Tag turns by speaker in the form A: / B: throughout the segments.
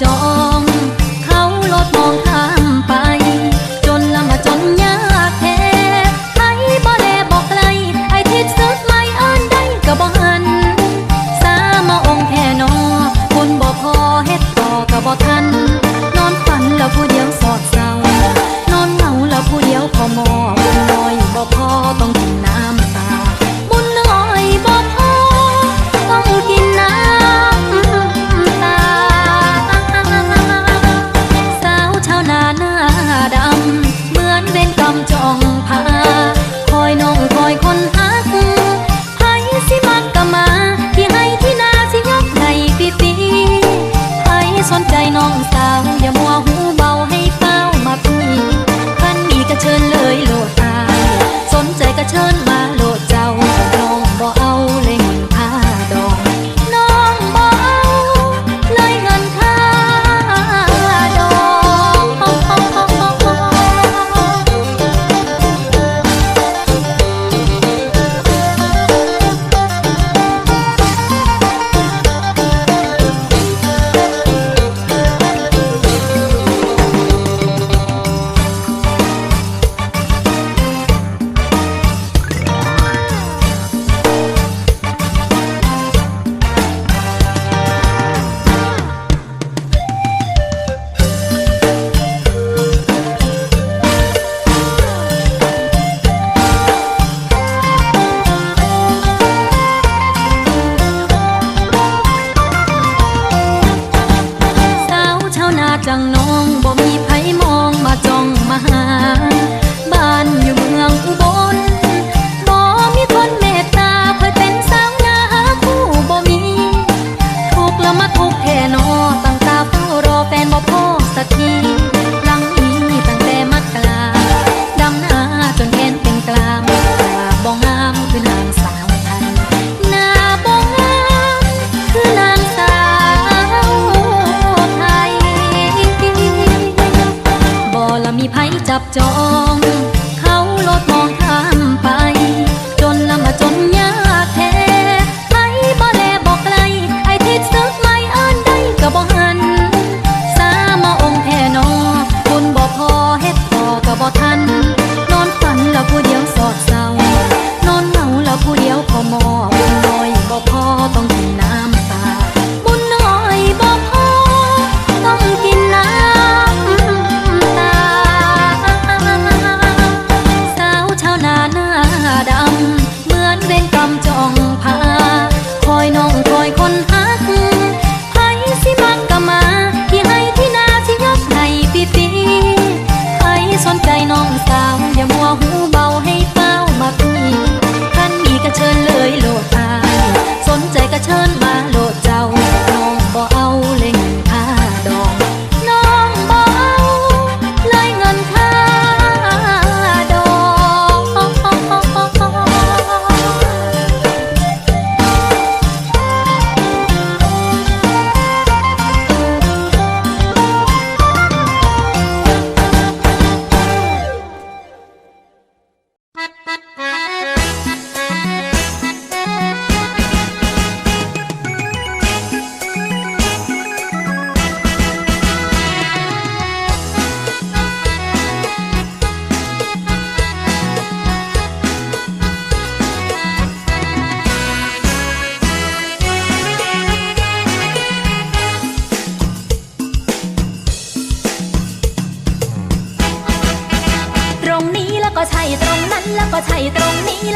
A: don't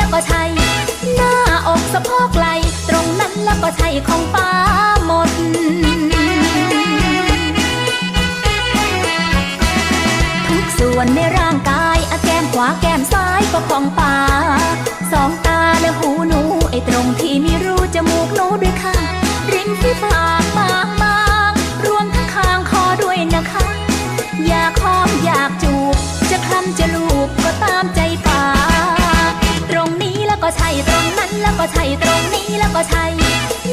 A: แล้วก็ใช่หน้าอกสะโพ
B: กไหลตรงนั้นแล้วก็ใช่ของป้าหมดทุกส่วนในร่างกายอแก้มขวาแก้มซ้ายก็ของป้า ก็ใช่ตรงนี้แล้วก็ใช่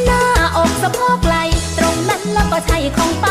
B: หน้าอกสะโพกไหลตรงนั้นแล้วก็ใช่ของป้า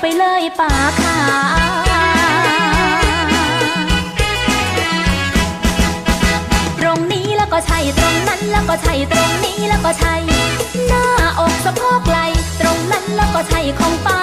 B: ไปเลยป่าคาตรงนี้แล้วก็ใช่ตรงนั้นแล้วก็ใช่ตรงนี้แล้วก็ใช่ หน้าอกสะโพกไหลตรงนั้นแล้วก็ใช่ของป้า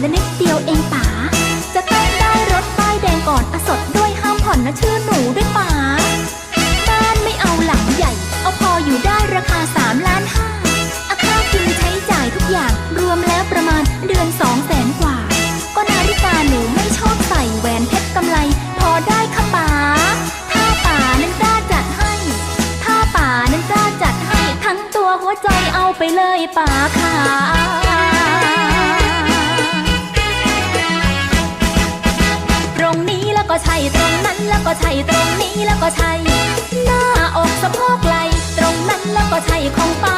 B: และนิดเดียวเองป๋า จะต้องได้รถป้ายแดงก่อนอสดด้วยห้ามผ่อนนะชื่อหนูด้วยป๋า บ้านไม่เอาหลังใหญ่ เอาพออยู่ได้ราคา3ล้านห้าอาค่ากินใช้จ่ายทุกอย่างรวมแล้วประมาณเดือน2แสนกว่า ก็นาฬิกาหนูไม่ชอบใส่แหวนเพชรกำไรพอได้ค่ะป๋า ถ้าป๋านั้นกล้าจัดให้ ถ้าป๋านั้นกล้าจัดให้ทั้งตัวหัวใจเอาไปเลยป๋าค่ะ ก็ใช่ หน้าอกสะโพกไหลตรงนั้นแล้วก็ใช่ของ